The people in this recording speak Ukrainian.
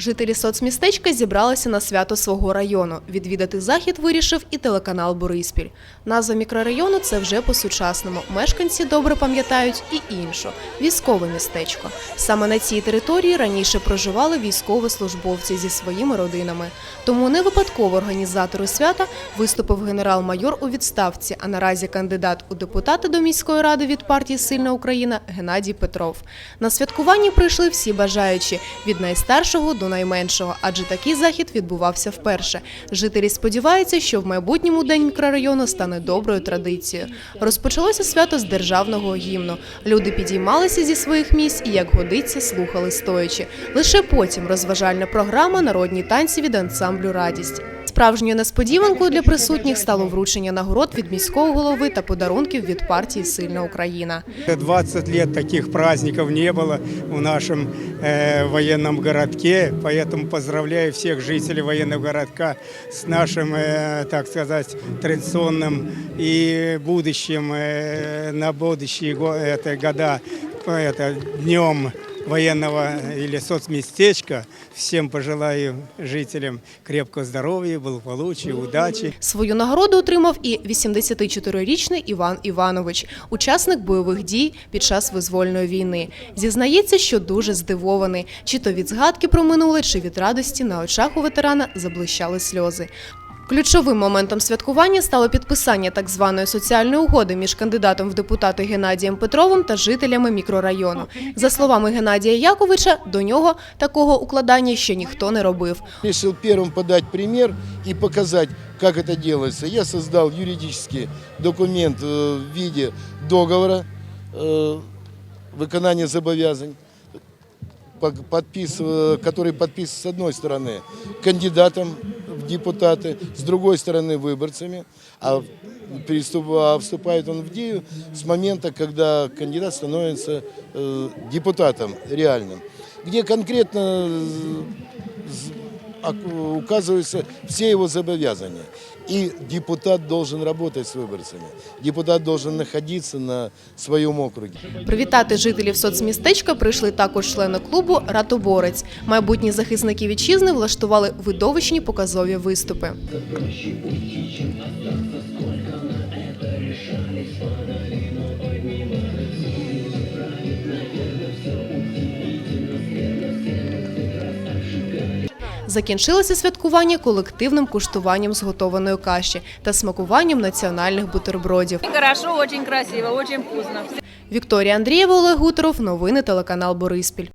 Жителі соцмістечка зібралися на свято свого району. Відвідати захід вирішив і телеканал Бориспіль. Назва мікрорайону це вже по-сучасному. Мешканці добре пам'ятають і іншу військове містечко. Саме на цій території раніше проживали військовослужбовці зі своїми родинами. Тому не випадково організатору свята виступив генерал-майор у відставці, а наразі кандидат у депутати до міської ради від партії Сильна Україна Геннадій Петров. На святкуванні прийшли всі бажаючі від найстаршого до найменшого, адже такий захід відбувався вперше. Жителі сподіваються, що в майбутньому день мікрорайону стане доброю традицією. Розпочалося свято з державного гімну. Люди підіймалися зі своїх місць і, як годиться, слухали стоячи. Лише потім розважальна програма Народні танці від ансамблю Радість. Справжньою несподіванкою для присутніх стало вручення нагород від міського голови та подарунків від партії Сильна Україна. 20 лет таких праздников не было в нашем э, военном городке, поэтому поздравляю всех жителей военного городка с нашим, э, так сказать, традиционным и будущим э, на будущие го- это, года это, днем военного или соцместечка. Всем пожелаю жителям крепкого здоровья, благополучия, удачи. Свою нагороду отримав і 84-річний Іван Іванович, учасник бойових дій під час визвольної війни. Зізнається, що дуже здивований, чи то від згадки про минуле, чи від радості на очах у ветерана заблищали сльози. Ключовим моментом святкування стало підписання так званої соціальної угоди між кандидатом в депутати Геннадієм Петровим та жителями мікрорайону. За словами Геннадія Яковича, до нього такого укладання ще ніхто не робив. Решил первым подать пример и показать, как это делается. Я создал юридический документ э, в виде договора э, выполнения зобовязаний, по- подпис, э, который подписан с одной стороны кандидатом в депутаты, с другой стороны выборцами, а а вступает он в дію с момента, когда кандидат становится э, депутатом реальным, где конкретно э, указываются все его обязанности. И депутат должен работать с выборцами. Депутат должен находиться на своем округе. Привітати жителів соцмістечка прийшли також члени клубу Ратоборець. Майбутні захисники вітчизни влаштували видовищні показові виступи. Закінчилося святкування колективним куштуванням зготованої каші та смакуванням національних бутербродів. Хорошо, дуже красиво, дуже вкусно. Вікторія Андрієва, Олег Гутеров. Новини телеканал Бориспіль.